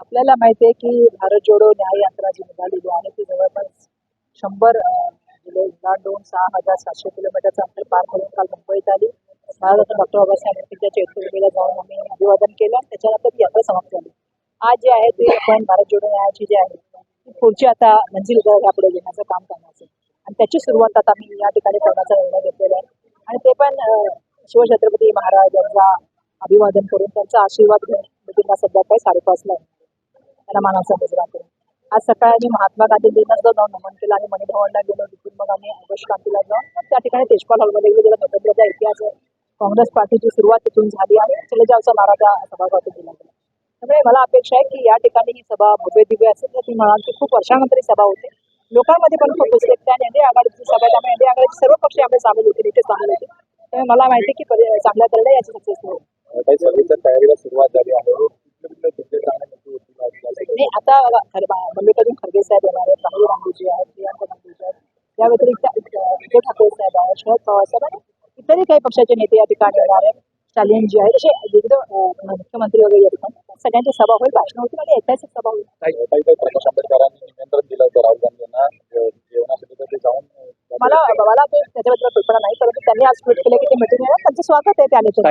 आपल्याला माहिती आहे की भारत जोडो न्याय यात्रा जी निघाली आणि ती जवळपास शंभर दोन सहा हजार सातशे किलोमीटरचं अंतर पार करून काल मुंबईत आली. महाराष्ट्र डॉक्टर बाबासाहेब आंबेडकर चैत्यभूमीला जाऊन आम्ही अभिवादन केलं. त्याच्यानंतर ती यात्रा समाप्त झाली. आज जे आहे ते आपण भारत जोडो न्यायाची जी आहे ती पुढची आता मंजिल पुढे घेण्याचं काम करण्याचं आणि त्याची सुरुवात आता आम्ही या ठिकाणी करण्याचा निर्णय घेतलेला आहे. आणि ते पण शिवछत्रपती महाराज यांचा अभिवादन करून त्यांचा आशीर्वाद घेऊन मिटिंगला संध्याकाळी काही साडेपाचला त्यांना मानाचा मुजरा करून. आज सकाळी आम्ही महात्मा गांधींना जाऊन नमन केलं आणि मणिभवनला गेलो तिथून मग आम्ही आदर्श क्रांतीला जाऊन त्या ठिकाणी तेजपाल हॉलमध्ये गेलो गेला स्वातंत्र्याचा इतिहास आहे. काँग्रेस पार्टीची सुरुवात तिथून झाली आणि चलेजावचा नारा त्या सभागृहातून दिला गेला. त्यामुळे मला अपेक्षा आहे की या ठिकाणी ही सभा भव्य दिव्य असेल. तर ती म्हणाल की खूप वर्षानंतर ही सभा होते. लोकांमध्ये पण खूप उत्सुकता आणि एनडीए आघाडीची सभा त्यामुळे एनडीए आघाडीचे सर्व पक्ष यामध्ये सामील होते इथे सामील होते त्यामुळे मला माहिती की चांगल्या तऱ्हेने याची सक्सेस होईल काही सभेच्या तयारीला सुरुवात झाली आहे? नाही आता मल्लिकार्जुन खरगे साहेब येणार आहेत राहुल गांधीजी आहेत प्रियांका गांधीजी आहेत. या व्यतिरिक्त उद्धव ठाकरे साहेब आहेत शरद पवार साहेब आणि इतरही काही पक्षाचे नेते या ठिकाणी येणार आहेत. स्टॅलिन जी आहेत असे विविध मुख्यमंत्री वगैरे या ठिकाणी सगळ्यांची सभा होईल भाषण होतील आणि ऐतिहासिक सभा होईल. काही काही काही प्रकाश आंबेडकरांनी निमंत्रण दिलं होतं राहुल गांधी यांना जेवणासाठी ते जाऊन मला मला ते त्याच्याबद्दल कल्पना नाही परंतु त्यांनी आज ट्विट केलं की ते मिटिंग आहे त्यांचं स्वागत आहे ते आल्याचं